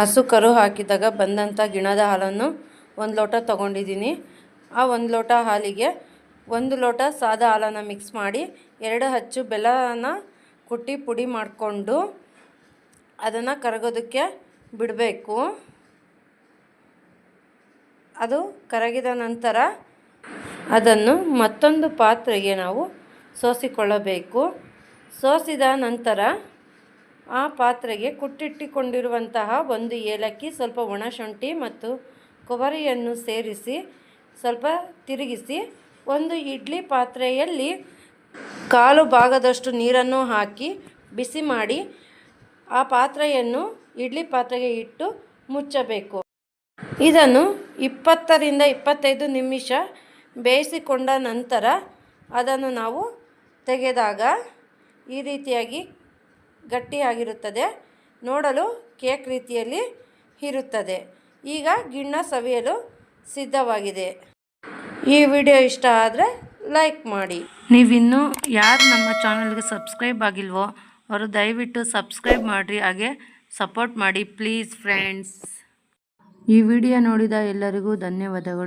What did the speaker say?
ಹಸು ಕರು ಹಾಕಿದಾಗ ಬಂದಂಥ ಗಿಣದ ಹಾಲನ್ನು ಒಂದು ಲೋಟ ತೊಗೊಂಡಿದ್ದೀನಿ. ಆ ಒಂದು ಲೋಟ ಹಾಲಿಗೆ ಒಂದು ಲೋಟ ಸಾದ ಹಾಲನ್ನು ಮಿಕ್ಸ್ ಮಾಡಿ ಎರಡು ಹಚ್ಚು ಬೆಲ್ಲನ ಕುಟ್ಟಿ ಪುಡಿ ಮಾಡಿಕೊಂಡು ಅದನ್ನು ಕರಗೋದಕ್ಕೆ ಬಿಡಬೇಕು. ಅದು ಕರಗಿದ ನಂತರ ಅದನ್ನು ಮತ್ತೊಂದು ಪಾತ್ರೆಗೆ ನಾವು ಸೋಸಿಕೊಳ್ಳಬೇಕು. ಸೋಸಿದ ನಂತರ ಆ ಪಾತ್ರೆಗೆ ಕುಟ್ಟಿಟ್ಟಿಕೊಂಡಿರುವಂತಹ ಒಂದು ಏಲಕ್ಕಿ, ಸ್ವಲ್ಪ ಒಣಶುಂಠಿ ಮತ್ತು ಕೊಬ್ಬರಿಯನ್ನು ಸೇರಿಸಿ, ಸ್ವಲ್ಪ ತಿರುಗಿಸಿ, ಒಂದು ಇಡ್ಲಿ ಪಾತ್ರೆಯಲ್ಲಿ ಕಾಲು ಭಾಗದಷ್ಟು ನೀರನ್ನು ಹಾಕಿ ಬಿಸಿ ಮಾಡಿ ಆ ಪಾತ್ರೆಯನ್ನು ಇಡ್ಲಿ ಪಾತ್ರೆಗೆ ಇಟ್ಟು ಮುಚ್ಚಬೇಕು. ಇದನ್ನು ಇಪ್ಪತ್ತರಿಂದ ಇಪ್ಪತ್ತೈದು ನಿಮಿಷ ಬೇಯಿಸಿಕೊಂಡ ನಂತರ ಅದನ್ನು ನಾವು ತೆಗೆದಾಗ ಈ ರೀತಿಯಾಗಿ ಗಟ್ಟಿಯಾಗಿರುತ್ತದೆ. ನೋಡಲು ಕೇಕ್ ರೀತಿಯಲ್ಲಿ ಇರುತ್ತದೆ. ಈಗ ಗಿಣ್ಣ ಸವಿಯಲು ಸಿದ್ಧವಾಗಿದೆ. ಈ ವಿಡಿಯೋ ಇಷ್ಟ ಆದರೆ ಲೈಕ್ ಮಾಡಿ. ನೀವಿನ್ನೂ ಯಾರು ನಮ್ಮ ಚಾನಲ್ಗೆ ಸಬ್ಸ್ಕ್ರೈಬ್ ಆಗಿಲ್ವೋ ಅವರು ದಯವಿಟ್ಟು ಸಬ್ಸ್ಕ್ರೈಬ್ ಮಾಡಿರಿ, ಹಾಗೆ ಸಪೋರ್ಟ್ ಮಾಡಿ ಪ್ಲೀಸ್ ಫ್ರೆಂಡ್ಸ್. ಈ ವಿಡಿಯೋ ನೋಡಿದ ಎಲ್ಲರಿಗೂ ಧನ್ಯವಾದಗಳು.